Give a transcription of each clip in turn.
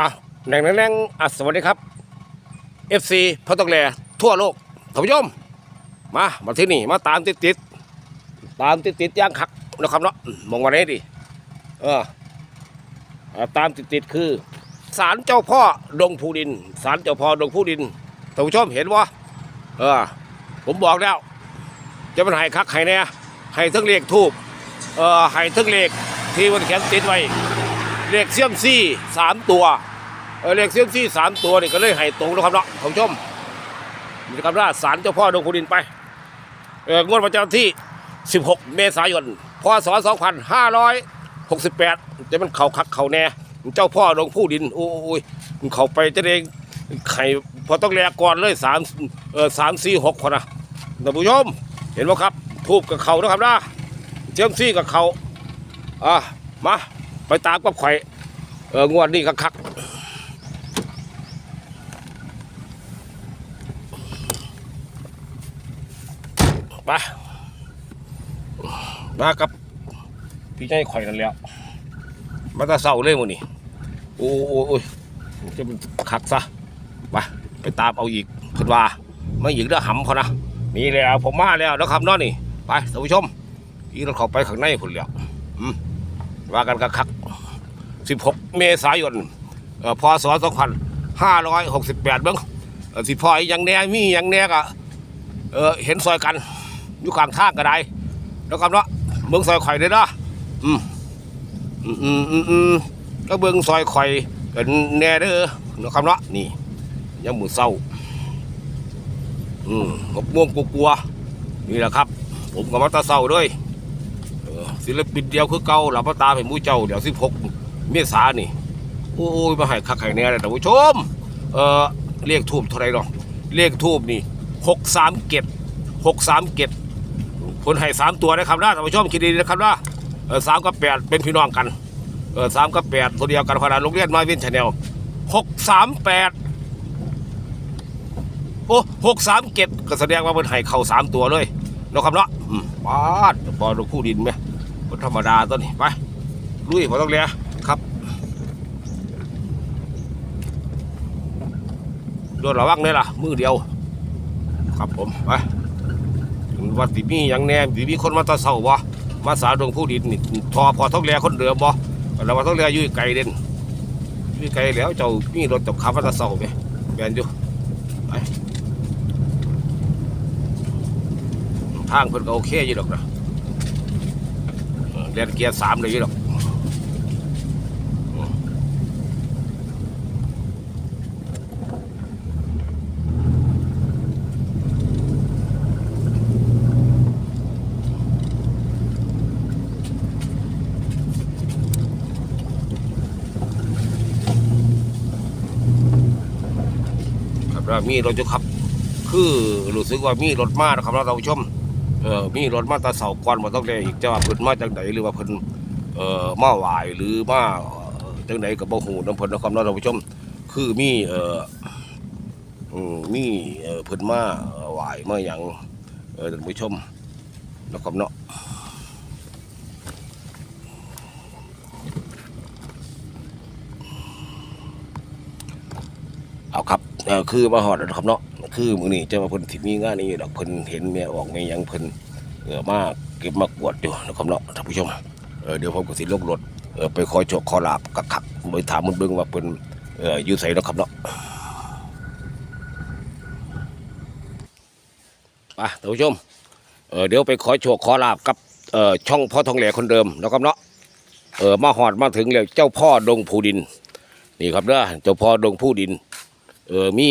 อะแหน่งแหน่งอะสวัสดีครับ FC พ่อตองแหล่ทั่วโลกท่านผู้ชมมามาที่นี่มาตามติดติดๆตามติดติดๆย่างคักนะครับเนาะมองวันนี้ดิเออตามติดติดๆคือศาลเจ้าพ่อดงพูดินศาลเจ้าพ่อดงพูดินท่านผู้ชมเห็นวะเออ ผมบอกแล้ว จะเป็นไห้คักไห้เนี่ยให้ทั้งเลขทูบเออให้ทั้งเลขที่มันแขนติดไว้เลขเสียมซี่สามตัว เออเลขเสียมซี่สามตัวนี่ก็เลยให้ตรงนะครับเนาะท่านชมมีคำราสารเจ้าพ่อดงคูดินไปเอองวดประจำที่ 16 เมษายน พศ 2568จะมันเขาคักเขาแน่เจ้าพ่อดงผู้ดิน โอ้ยเขาไปจะเองไข่พอต้องแลกก่อนเลยสามเออสามสี่หกคนนะท่านผู้ชมเห็นไหมครับ ทูบกับเขานะครับนะเสียมซี่กับเขาอะมา ไปตามกับไข่เอองวดนี้กับคักๆไป มากับ พี่ใจข่อยนั่นแหล้วมาแตาเศร้าเลยหมดนี่โอ้โอ้โอ้ยจะเป็นคักซะไปไปตามเอาอีกเพิ่นว่าไม่อีกเด้อหำเขานะนี่แล้วผมมาแล้วนะครับน้อนี่ไปท่านผู้ชมอีเราเข้าไปข้างในพุ่นแล้วอืมว่ากันคักๆ16 เมษายนเอ่อพศ2568เบิ่งเอ่อสิพ่ออีหยังแหน่มีหยังแหน่ก็เออเห็นซอยกันอยู่ข้างทางก็ได้แล้วครับเนาะ เบิ่งซอยข่อยเด้อนะอืมอืมอืมอืมอืมก็เบิ่งซอยข่อยกันแน่เด้อเนาะครับเนาะนี่ยังมือเศร้า อืมงบม่วงกลัวๆนี่แหละครับ ผมกับมัตตาเศร้าด้วยศิลปินเดียวคือเก่าหลับตาเป็นมูเจ้าเดี๋ยวสิบหกเมษานี่โอ้ยมาให้คักไข่แน่เลยท่านผู้ชม เออเลขทูบเท่าไหรเนาะเลขทูบนี่หกสามเก็ดหกสามเก็ด คนให้สามตัวนะครับนะท่านผู้ชมคิดดีนะครับนะเออสามกับแปดเป็นพี่น้องกันเออสามกับแปดตัวเดียวกันขนาดโรงเรียนมาวินชาแนลหกสามแปดโอ้หกสามเก็ดก็แสดงว่าเป็นให้เข่าสามตัวเลยนะครับเนาะอืมปาดบอลคู่ดินไหมคนธรรมดาตัวนี้ไปลุยพอต้องเลี้ยครับโดนระวังเลยล่ะมือเดียว ครับผมไป วัดสิมีอย่างแน่สิมีคนมาตะเสาบ่มาสาดวงผู้ดินนี่ทอพอท้องเรือคนเดือบ่แล้วว่าท้องเรืออยู่ไกลเด่นอยู่ไกลแล้วเจ้ามีรถจับขับมาตะเสาไหมแบนอยู่ไปทางเพิ่นก็โอเคอยู่หรอกนะเรียนเกียร์สามเลยยี่หรอก มีรถจุครับ คือรู้สึกว่ามีรถมากนะครับเราท่านผู้ชมเออมีรถมาแตาเสาก่อนมาต้องได้อีกจะว่าเพิ่นมาจากไหนหรือว่าเพิ่นเอ่อมาไหวายหรือมาจังไหนกับบ่ฮู้นํเพิ่นนะครับเนาะท่านผู้ชม คือมีเอ่อมีเอ่อเพิ่นมาไหวายมาหยังเออท่านผู้ชมนะครับเนาะเอาคือมาฮอดนะครับเนาะคือมื้อนี้จะมาเพิ่นสิมีงานนี้ดอกเพิ่นเห็นแม่ออกแม่หยังเพิ่นเออมาเก็บมากวดอยู่นะครับเนาะท่านผู้ชมเออเดี๋ยวผมก็สิลงรถเออไปขอโชคขอลาบกักคักไปถามมันเบิ่งว่าเพิ่นเอออยู่ไสนะครับเนาะไปท่านผู้ชมเออเดี๋ยวไปขอโชคขอลาบกับเออช่องพ่อทองแหล่คนเดิมนะครับเนาะเออมาฮอดมาถึงแล้วเจ้าพ่อดงผู้ดิน นี่ครับเด้อเจ้าพ่อดงผู้ดิน เออมี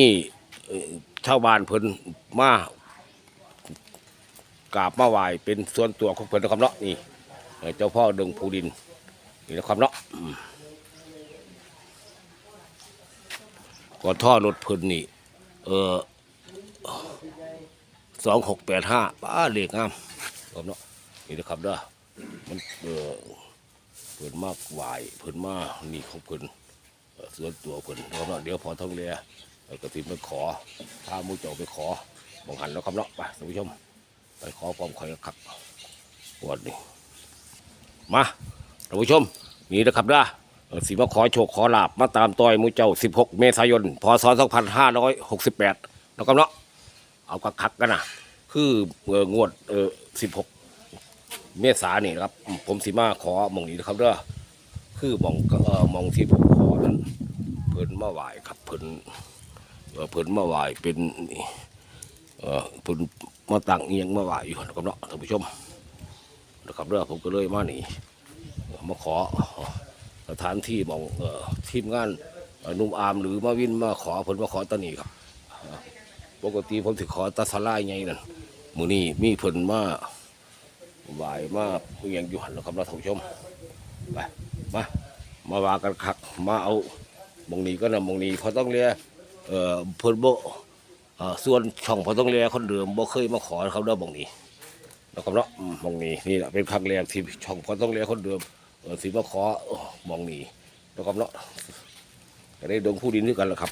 ชาวบ้านเพิ่นมากราบมาไหว้เป็นส่วนตัวของเพิ่นนะครับเนาะนี่เจ้าพ่อดงภูดินนี่นะครับเนาะก่อนท่อรถเพิ่นนี่เออสองหกแปดห้าป้าเลขงามครับเนาะนี่นะครับเด้อมันเออเพิ่นมากไหวเพิ่นมานี่ของเพิ่นเส่วนตัวเพิ่นครับเนาะเดี๋ยวพอท่องเรือ แล้วก็สิไปขอพามูเจ้าไปขอบังหันแล้วคำเนาะไปท่านผู้ชม ไปขอความคอยขับวันนี้มาท่านผู้ชม นี่นะครับนะสิมาขอโชคขอลาบมาตามต่อยมูเจ้า 16 เมษายนพศ2568นะครับเนาะเอากักคักกันนะคือเอ่องวดเออ16 เมษายนนี่นะครับ ผมสิมาขอมองนี้นะครับเด้อคือมองเออมองที่ผมขอนั้นเพิ่นมาไหวครับเพิ่น เพิ่นมาไหวเป็นเออเพิ่นมาตั้งเอียงมาไหวอยู่นะครับเนาะท่านผู้ชมนะครับเด้อผมก็เลยมาหนีมาขอสถานที่หมองเออทีมงานอนุ่มอามหรือมาวินมาขอผลมาขอตอนนี้ครับปกติผมถือขอตาสลายไงนั่นมือนี้มีผลมาบ่ายมาเอียงอยู่หันนะครับเราท่านผู้ชมไปมามาว่ากันคักมาเอาหมองนี้ก็นะหมองนี้พอต้องเรีย เอ่อเพิ่นบ่เอ่อส่วนช่องพอต้องเรียคนเดิมบ่เคยมาขอเขาเด้อหมองนี้นะครับเนาะอืมองนี้นี่แหละเป็นครั้งแรกที่ช่องพอต้องเรียคนเดิมเออสิมาขอเออหมองนี้นะครับเนาะก็ได้ดงผู้ดินด้วยกันแหละครับ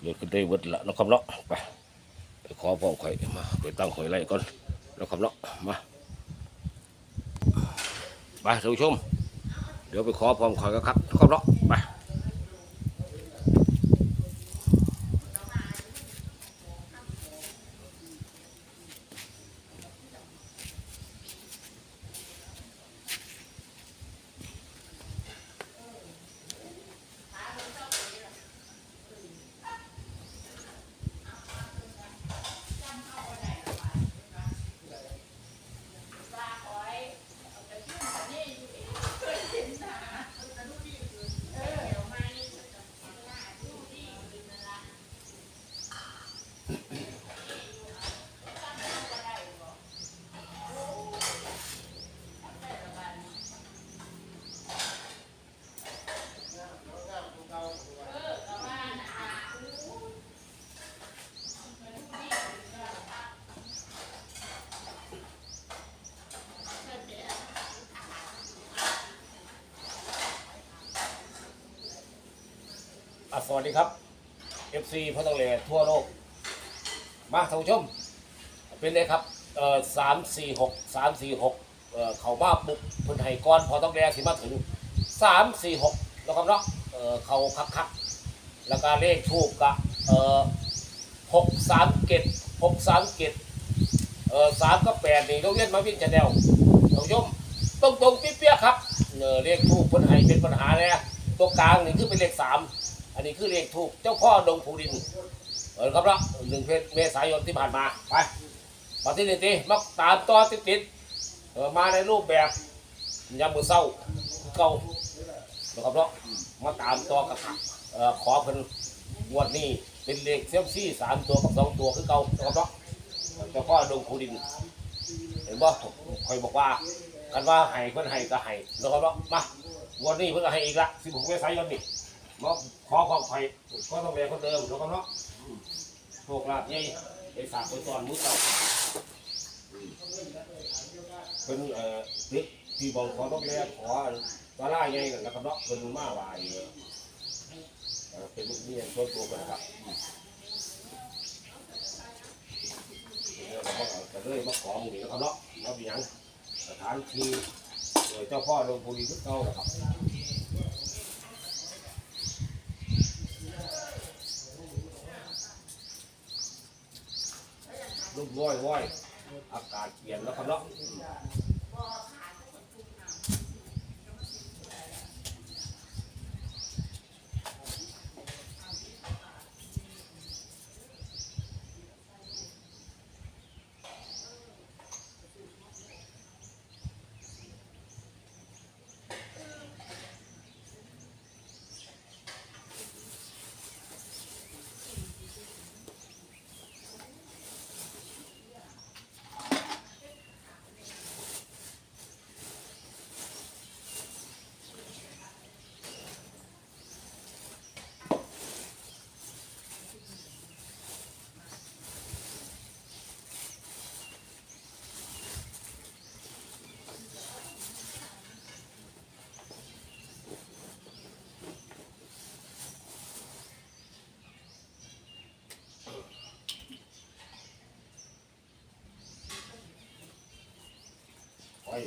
เกิดขึ้นได้เวิดละนะครับเนาะไปไปขอพ่อข่อยมาไปตั้งข่อยไล่ก่อนนะครับเนาะมา ไปท่านผู้ชม เดี๋ยวไปขอพร้อมข่อยกันครับนะครับเนาะไปะสวัสดีครับ FC พ่อตังเลทั่วโลก มาท่านผู้ชม เป็นเลยครับเอ่อสามสี่หกสามสี่หกเอ่อเขามาปุกเพิ่นให้ก้อนพอต้องแรสิมาถึงสามสี่หกแล้วครับเนาะเอ่อเขาคักคักๆแล้วก็เลขทูบกะเอ่อหกสามเกตหกสามเกตเอ่อสามก็แปดนี่เราเวียนมาวิ่งจะแนวท่านผู้ชมตรงตรงๆเปี้ยๆครับเออเลขทูบเพิ่นให้เป็นปัญหาเลยตัวกลางนี่คือเป็นเลขสาม อันนี้คือเลขถูกเจ้าพ่อดงภูดินเออครับละหนึ่งเพศเมษายนที่ผ่านมาไปมาที่นี่ตีมาตามต่อติดติดเออมาในรูปแบบยามมือเศร้าเก่านะครับเนาะมาตามต่อกับเออขอเพิ่นงวดนี้เป็นเลขเซยมซี่สามตัวกับสองตัวคือเก่านะครับเนาะเจ้าพ่อดงภูดินเห็นบ่คอยบอกว่ากันว่าให้เพิ่นให้ก็ให้นะครับเนาะมางวดนี้เพิ่นก็ให้อีกละ16เมษายนนี่ มาขอความไข่ก็ต้องแรงคนเดิมแล้วก็เนาะโชคลาภใหญ่ไปฝากไปตอนมื้เช้าเป็นเอ่อติดที่บอกขอต้องแรงขอตาล่าใหญ่นั่นนะครับเนาะเป็นมาไหวเอ่อเป็นลูกเมียตัวตัวกันครับก็เลยมาขอมู่นี้นะครับเนาะมาเป็นยังสถานที่เอ่อเจ้าพ่อหลวงปู่ดีทุกเก้านะครับ ลูกว้อยว้อยอากาศเปลี่ยนแล้วครับเนาะ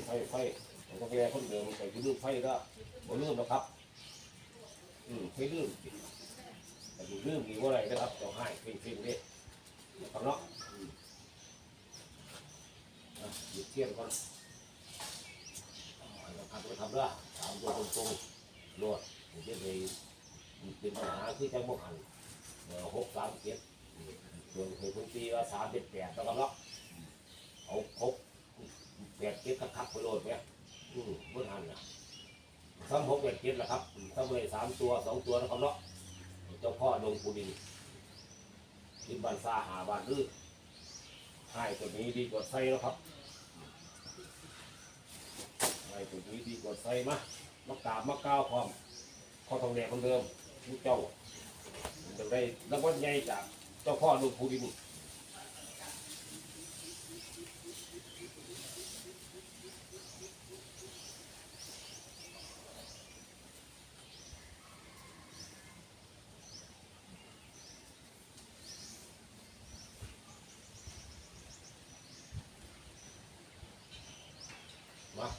ไฟไฟผมก็แย่คนเดิมแต่ที่ลืมไฟก็บ่ลืมนะครับ อืมไม่ลืมแต่ที่ลืมมีว่าอะไรนะครับเจ้าให้เพ่งเพ่งๆนี่นะครับเนาะอืมอะหยุดเที่ยงก่อนเราทำก็ทำละสามตัวตรงๆรวดผมจะเลยเป็นปัญหาคือจังบ่หันหกสามเจ็ดส่วนเคยพื้นที่ว่าสามเจ็ดแปดนะครับเนาะเอาครบ แปดเจ็ดคักๆไปโหลดไหมอืมบ่ทันนะซ้ำหกแปดเจ็ดแหละครับซ้ำเลยสามตัวสองตัวนะครับเนาะเจ้าพ่อลงปูดินกินบันซาหาบานรื้อให้ตัวนี้ดีกว่าไส้แล้วครับให้ตัวนี้ดีกว่าไส้มามากาบมาก้าวพร้อมข้อทองแดงคนเดิมผู้เจ้าจะได้รางวัลใหญ่จากเจ้าพ่อลงปูดิน มา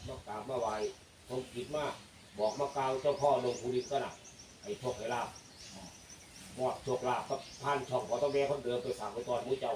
มากราบมาไหว้ทรงกิจมาบอกมากล่าว เจ้าพ่อลงภูริก็นะไอ้โชคไห้ลาบมอบโชคลาบก็ผ่านช่องขอต้องแม่คนเดิมไปสั่งไปตอนมือเจ้า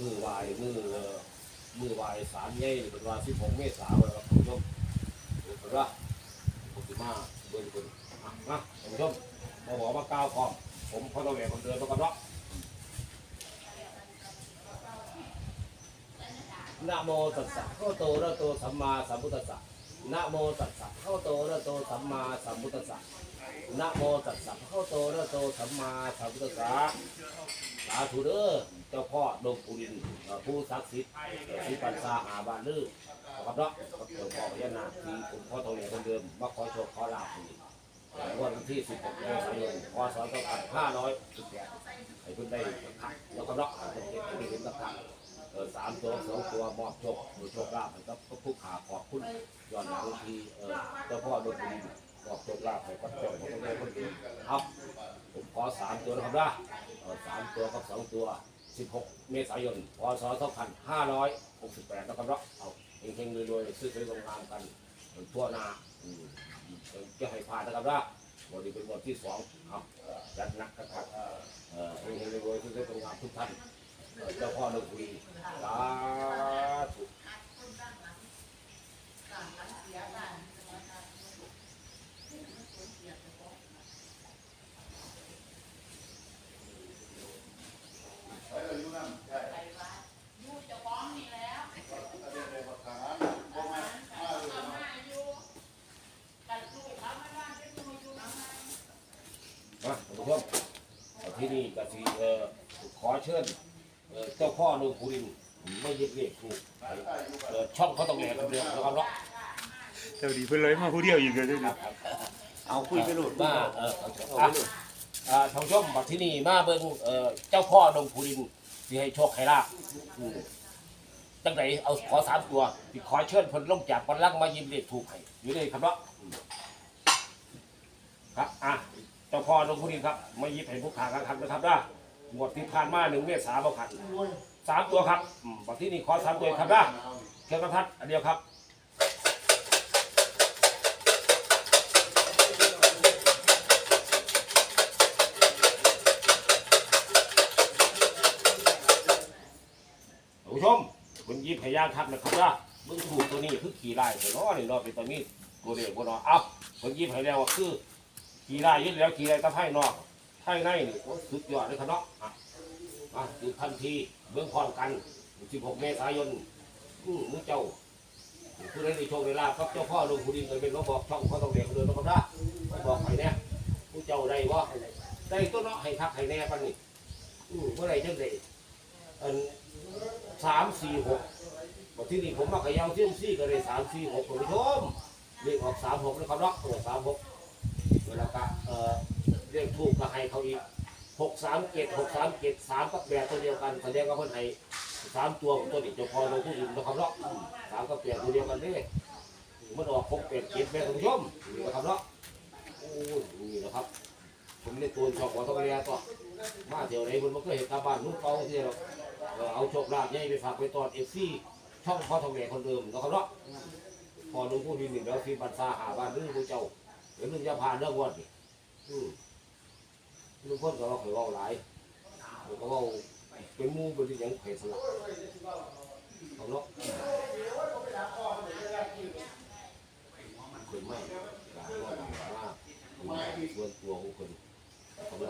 มือไหวายมือเอ่อ มือไหวายสามเย่เป็นว่าสิบหกเมษายนครับท่านผู้ชมเป็นว่าผมจะมาเบิ่งคนอะนะท่านผู้ชมมาบอกมาก้าวพร้อมผมพอต้องแหวนคนเดินมากันเนาะนะโมตัสสะข้าโตระโตสัมมาสัมพุทธัสสะนะโมตัสสะข้าโตระโตสัมมาสัมพุทธัสสะ นะโมตัสสะเข้าโตระโตสัมมาสัมพุทธะสาธุเด้อเจ้าพ่อดงปูดินผู้ศักดิ์สิทธิ์ที่ปันซาหาบานลือนะครับเนาะเจ้าพ่อพญานาคที่ผมพ่อทองเหลวคนเดิมมาขอโชคขอลาภนี่วันที่16เมษายนพศ2518ให้เพิ่นได้ขัดแล้วก็เนาะให้เพิ่นได้เห็นกับขัดสามตัวสองตัวมอบโชคหรือโชคลาภให้กับผู้ขาขอบคุณย้อนหลังที่เอ่อเจ้าพ่อดงปูดิน มอบโชคลาภให้กับเจ้าพ่องเหลวคนเดิมครับผมขอสามตัวนะครับนะเอ่อสามตัวกับสองตัว 16 เมษายน พศ 2568นะครับเนาะเอาเฮงๆรวยๆซื้อๆลงงานกันทั่วหน้าอืมจะให้ผ่านนะครับนะวันนี้เป็นวันที่สองเอาจัดหนักกันครับเอ่อเฮงๆรวยๆซื้อๆลงงานทุกท่านเจ้าพ่อหนึ่งบุรีสาท่านผู้ชม ที่นี่กสิเอ่อขอเชิญเอ่อเจ้าพ่อหนึ่งบุรีไม่ยึดเลขถูกเอ่อช่องเขาต้องแหลกกันเดียวนะครับเนาะเจ้าดีเพิ่นเลยมาผู้เดียวอีกเลยเด้อนี่เอาคุยไปโหลดมาเอออะอ่าทางชมบัดที่นี่มาเบิ่งเอ่อเจ้าพ่อดงพูรินที่ให้โชคให้ลาบอืมตั้งแต่เอาขอสามตัวที่ขอเชิญเพนลงจากบัลลังก์มายิ้มเลขถูกให้อยู่เลยครับเนาะอืมครับ อะเจ้าพ่อดงพูรินครับมายิ้มให้ผู้ขากันครับนะครับนะหมดที่ผ่านมาหนึ่งเมษาบ่ขันสามตัวครับอืมบัดที่นี่ขอสามตัวครับนะเครื่องประทัดอันเดียวครับท่านผู้ชมคุณยิบพยานครับนะครับว่ามึงถูกตัวนี้คือขี่ไล่แต่เนาะนี่เนาะเป็นตัวนี้ตัวเดียวบ่เนาะเอ้าคุณยิบให้แล้วว่าคือ ขี่ไล่ยึดแล้วขี่ไล่ตะไคร่นอกไคร่ในนี่โอ้สุดยอดเลยครับเนาะอะมาคือทันทีเบื้องพร้อมกัน 16 เมษายนอือมือเจ้าผู้ใดได้โชคได้ลาภครับเจ้าพ่อลงผู้ดินเคยเป็นมาบอกช่องเขาต้องเรียนเดินะครับนะบอกให้แน่ผู้เจ้าได้บ่ได้ตัวเนาะให้ทักให้แน่ปานนี้อือเมื่อไรจังได้อันสามสี่หกวันที่นี่ผมมาขยาวเสี่ยมซี่ก็เลยสามสี่หกคุณผู้ชมเลขออกสามหกนะครับเนาะสามหก เวลากะเออเลขถูกก็ให้เขาอีกหกสามเจ็ดหกสามเจ็ดสามกับแปดตัวเดียวกันแสดงว่าเพิ่นให้สามตัวของตัวนี้จะพอลงผู้อื่นนะครับเนาะสามกับแปดตัวเดียวกันเด้มันออกหกแปดเจ็ดแม่คุณผู้ชมนี่นะครับเนาะโอ้ยนี่นะครับผมในตัวชอบหัวต้องเรียตัวมาเดี๋ยวไหนคนมันก็เห็นตาบ้านลูกเขาที่เราเออเอาโชคลาภใหญ่ไปฝากไปตอนเอฟซีช่องพ่อทองแหล่คนเดิมนะครับเนาะพอลุงพูดดีหนึ่งแล้วทีบัตรซาหาบ้านเรื่องผู้เจ้า เดี๋ยวลุงจะพานเรื่องวันนี่อืมลุงพ่นก็เราเคยเว่าหลายแล้วก็เว่าเป็นหมูเป็นที่ยังเผยสลักเอาเนาะคนไม่หลายว่าหลายมากส่วนตัวของคนเขาต้อ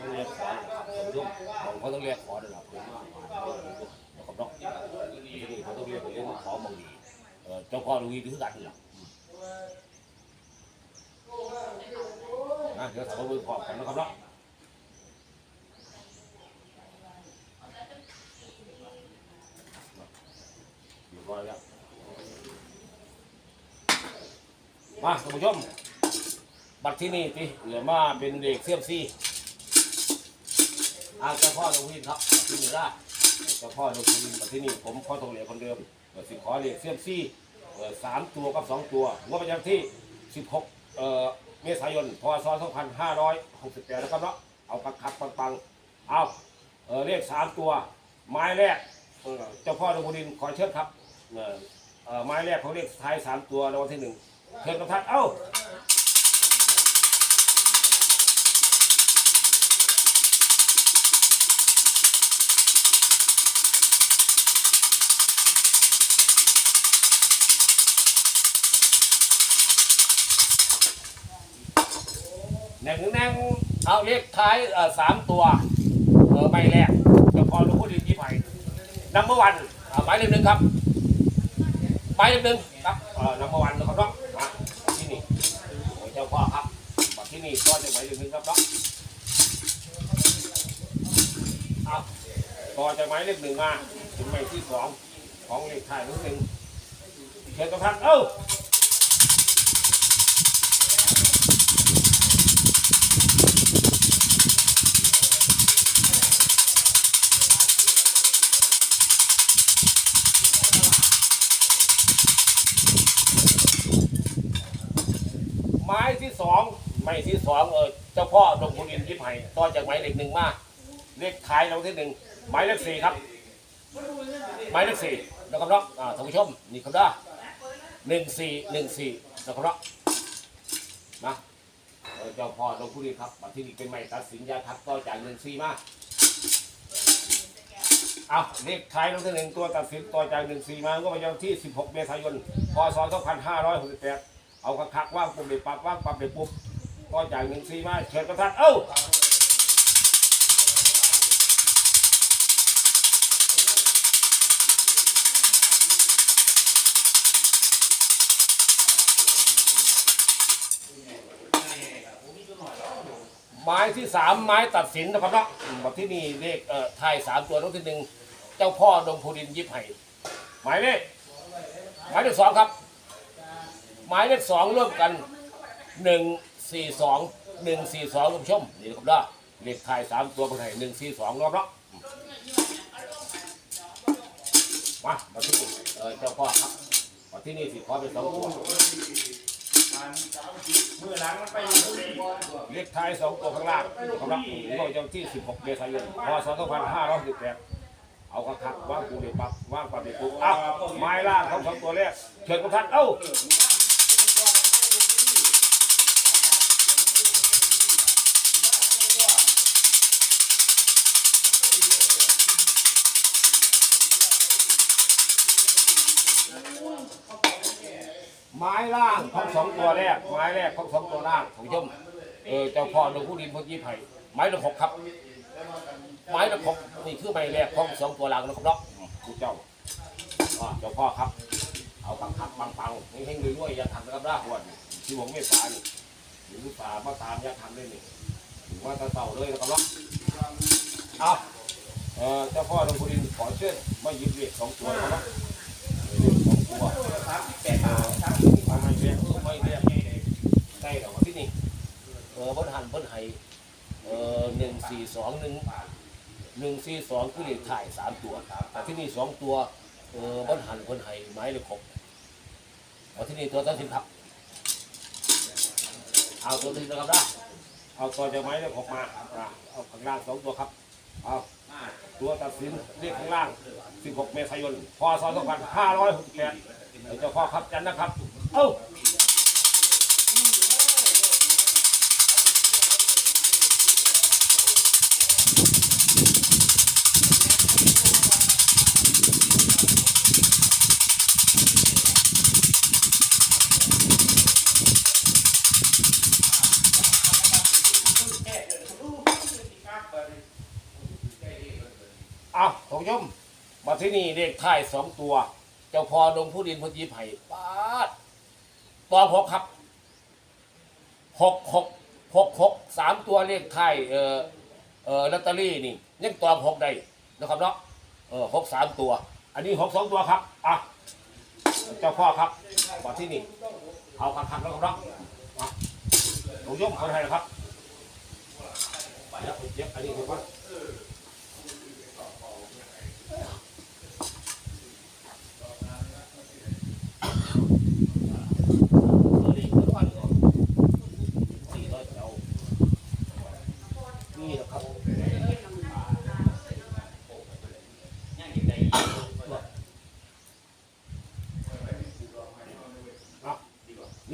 งเรียกขอเขาต้องเรียกขอระดับผมมากนะครับเนาะที่นี่เขาต้องเรียกเรียกขอบางทีเจ้าพ่อลุยถือกันหรอกนะเดี๋ยวถามว่ามือขอบกันนะครับเนาะเรียบร้อยแล้วมาท่านผู้ชมบัตรที่นี่ติเหลือมาเป็นเด็กเสียมซี่อาเจ้าพ่อลงพินครับที่นี่ได้เจ้าพ่อลงพินบัตรที่นี่ผมพ่อตรงเหลียคนเดิมสิขอเด็กเสียมซี่สามตัวกับสองตัวงวดประจำที่สิบหก เอ่อเมษายนพศ2568นะครับเนาะเอาปักคักปังปังๆเอาเออเลขสามตัว ไม้แรกเออเจ้าพ่อลงพินขอเชิญครับเอ่อเออไม้แรกของเลขท้ายสามตัวรางวัลที่หนึ่งเชิญประทัดเอ้า หนึ่งหนึ่งเอาเลขท้ายสามตัวเออใบแรกจะพอรู้พูดดีที่ไผ่นัมเบอร์วันหมายเลขหนึ่งครับหมายเลขหนึ่งครับเออนัมเบอร์วันนะครับเนาะมาที่นี่เจ้าพ่อครับมาที่นี่ก็จะหมายเลขหนึ่งครับเนาะเอาต่อจากหมายเลขหนึ่งมาถึงหมายที่สองของเลขท้ายเลขหนึ่งเชิญทุกท่านเอ้า สองไม่ที่สองเออเจ้าพ่อดงคุณอินทิพไห่ต่อจากหมายเลขหนึ่งมาเลขท้ายเราที่หนึ่งหมายเลขสี่ครับ หมายเลขสี่นะครับนะท่านผู้ชมนี่ครับเนาหนึ่งสี่หนึ่งสี่นะครับเนาะเออเจ้าพ่อดงคุณอินครับบัตรที่นี่เป็นใหม่ตัดสินยาทักต่อจากหนึ่งสี่มาเอาเลขท้ายรางวัลหนึ่งตัวตัดสินต่อจากหนึ่งสี่มาก็ไปยังที่สิบหกเมษายน พศสองพันห้าร้อยหกสิบแปด เอากระคักว่างปุ่มเด็ดปับว่างปับเด็ดปุ๊บก็จ่ายเงินซีมาเชิญกระทัดเอ้าไม้ที่สามไม้ตัดสินนะครับเนาะแบบที่นี่เลขเอ่อไทยสามตัวน้องที่หนึ่งเจ้าพ่อดงพูดินยิบไห่หมายเลขหมายเลขสองครับ หมายเลขสองร่วมกันหนึ่งสี่สองหนึ่งสี่สองคุณผู้ชมนี่นะครับเด้อเลขไทายสามตัวคนไทยหนึ่งสี่สองรอบเนาะมามาที่นี่เออเจ้าพ่อครับมาที่นี่สิขอเป็นสองตัวมือหลังมันไปอยู่ที่เลขไทายสองตัวข้างล่างนะครับผมบอกเจ้าที่สิบหกเมษายนพศสองพันห้าร้อยสิบแปดเอากระทักว่างปูเด็ปับว่างปับเด็ปุ๊บอ้าวไม้ล่างของสองตัวแรกเชิญกระทัดเอ้า ไม้ล่างของสองตัวแรก ไม้แรกของสองตัวล่างของชมเออเจ้าพ่อหลวงผู้ดินพุทธิไผ่ไม้ละหกครับ ไม้ละหกนี่คือไม้แรกของสองตัวล่างนะครับเนาะผู้เจ้าเจ้าพ่อครับ เอาปังคับปังปังเฮงๆรวยๆอย่าทำนะครับด้าหวนที่ผมไม่ฝานี่หรือฝามาตามอย่าทำเลยนี่ถือว่าตะเต่าเลยนะครับเนาะเอาเออเจ้าพ่อหลวงปู่ดินขอเชิญมาหยิบเลขสองตัวนะครับ เอาไม่เรียกไม่เรียกไม่ได้ใกล้แล้วที่นี่เออเพิ่นหันเพิ่นให้เออหนึ่งสี่สองหนึ่งหนึ่งสี่สองคือเลขถ่ายสามตัวแต่ที่นี่สองตัวเออเพิ่นหันเพิ่นให้ไม้เลยครบเอาที่นี่ตัวตัดสินครับเอาตัวตัดสินนะครับนะเอาตัวจะไม้เลยครบมาอะเอาข้างล่างสองตัวครับเอา ตัวตัดสินเลขข้างล่าง 16 เมษายน พศ 2568เจ้าพ่อครับจันนะครับ เอ้า ผู้ชมมาที่นี่เลขท้ายสองตัว เจ้าพ่อดงผู้ดินพจีไผ่ปาดตอนหกครับหกหกหกหกสามตัวเลขท้ายเอ่อเอ่อลอตเตอรี่นี่ยังตอนหกได้นะครับเนาะเออหกสามตัว อันนี้หกสองตัวครับอะเจ้าพ่อครับมาที่นี่เอาคักๆแล้วครับเนาะอะท่านผู้ชมคนไทยนะครับไปแล้วเจ็บอันนี้ถูกปะนี่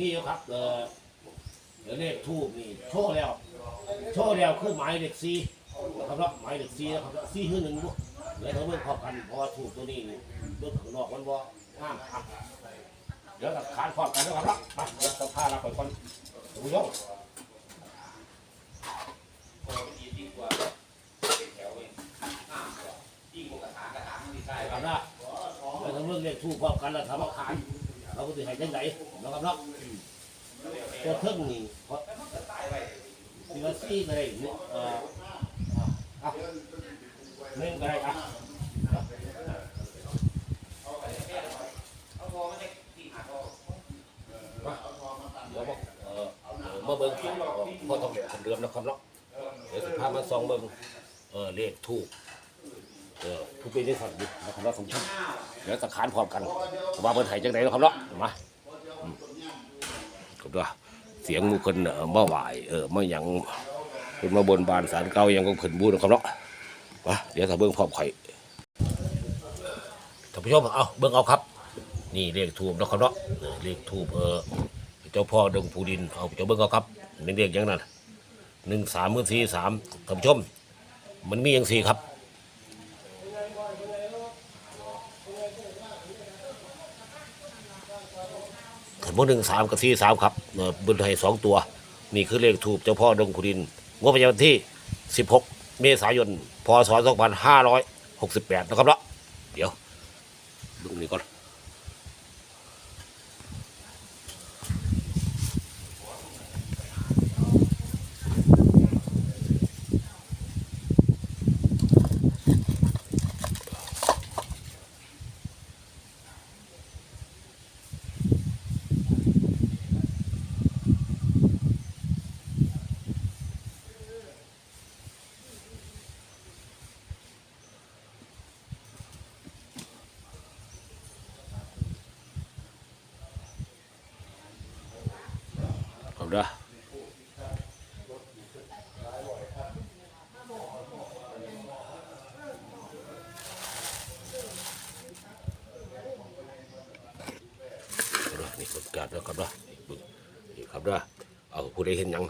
นี่นะครับเออเดี๋ยวเลขทูบนี่โชว์แล้ว โชว์แล้วคือหมายเลขสี่นะครับเนาะหมายเลขสี่นะครับสี่คือหนึ่งด้วยแล้วเขาเบิ่งพอกันเพราะว่าทูบตัวนี้นี่เบิ่งข้างนอกมันบ่ห้ามอะเดี๋ยวกับขานพร้อมกันนะครับมาเดี๋ยวสัมภาษณ์เราไปก่อนดูยกครับนะแล้วทั้งเรื่องเรียกทูกพร้อมกันแล้วทำมาขาย เราก็จะให้จังไหนนะครับเนาะตัวเครื่งนี่เพราะซีว่าซี่ก็ได้เนี่ยเอ่ออะอะหนึ่งก็ได้อะเดี๋ยวบอกเออเออมาเบิ่งพ่อทองเหลวคนเดิมนะครับเนาะเดี๋ยวสิพามาสองเบิ่งเออเลขทูก ทุกปีที่สัตว์ดินะครับเนาะสมชาติเดี๋ยวตะขานพร้อมกันว่าเบิ่งไห้จังไดเนาะครับเนาะมาอืมก็ด้วยเสียงมูคนเออมาไหวเออมาหยังเป็นมาบนบานสารเก่ายังก็เพิ่นบูนะครับเนาะมาเดี๋ยวถ้าเบิ่งพร้อมไข่ท่านผู้ชมเอาเบิ่งเอาครับ นี่เลขทูบนะครับเนาะเออเลขทูบเออเจ้าพ่อดงภูดินเอาเจ้าเบิ้งเอาครับเป็นเรียกย่างนั้นหนึ่งสามมือสี่สามท่านผู้ชม มันมีอย่างสี่ครับ โม่หนึ่งสามกับสี่สามครับเออบนไทยสองตัว นี่คือเลขถูกเจ้าพ่อดงคูดินงบประจำวันที่สิบหกเมษายน พศสองพันห้าร้อยหกสิบแปดนะครับเนาะเดี๋ยวดูนี่ก่อน เด้อเด้อนี่ประกาศแล้วครับเด้อนี่ครับเด้อเอาผู้ใดเห็นยัง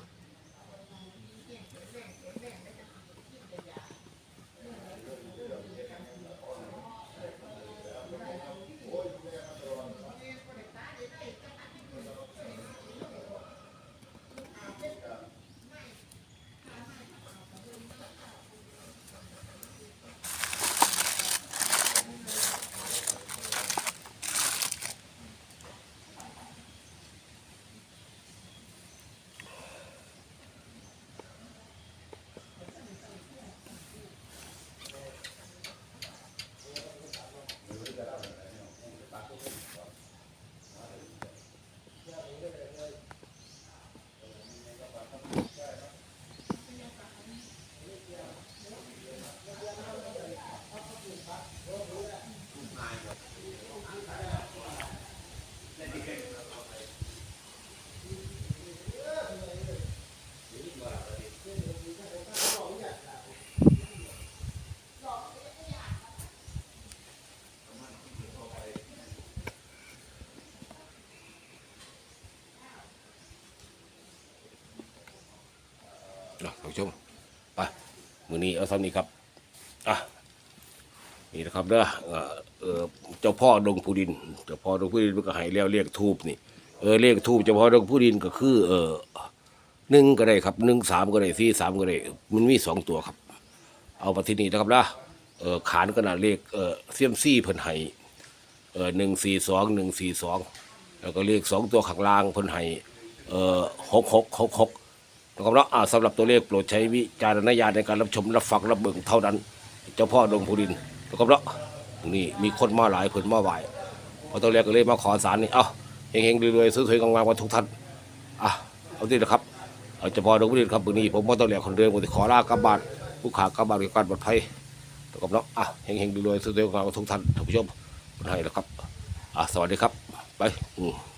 เนาะท่านผู้ชมไปมือนี้เอาเท่านี้ครับอะนี่นะครับเด้อเออเจ้าพ่อดงพูดินเจ้าพ่อดงพูดินมันก็ให้แล้วเรียกทูบนี่เออเรียกทูบเจ้าพ่อดงพูดินก็คือ เออหนึ่งก็ได้ครับหนึ่งสามก็ได้สี่สามก็ได้มันมีสองตัวครับ เอามาที่นี่นะครับนะเออขานขนาดเลขเออเซียมซี่เพิ่นให้เออหนึ่งสี่สองหนึ่งสี่สองแล้วก็เลขสองตัวข้างล่างเพิ่นให้เออหกหกหกหก นะครับเนาะอ่าสำหรับตัวเลขโปรดใช้วิจารณญาณในการรับชมรับฟังรับเบิ่งเท่านั้น เจ้าพ่อดงพูดินนะครับเนาะนี่มีคนมาหลายเพิ่นมาไหวพอตัวแรกก็เลยมาขอสารนี่เอ้าเฮงๆรวยๆสวยๆงามๆกันทุกท่านอะเอาที่นะครับเอาเฉพาะดงพุดินครับวันนี้ผมว่าต้องแหลกคนเดินผมจะขอลากลับบ้านผู้ขากลับบ้านด้วการปลอดภัยนะครับเนาะอะเฮงๆรวยๆสุดๆของเราทุกท่านท่านผู้ชมคนไทยนะครับอะสวัสดีครับไปอืม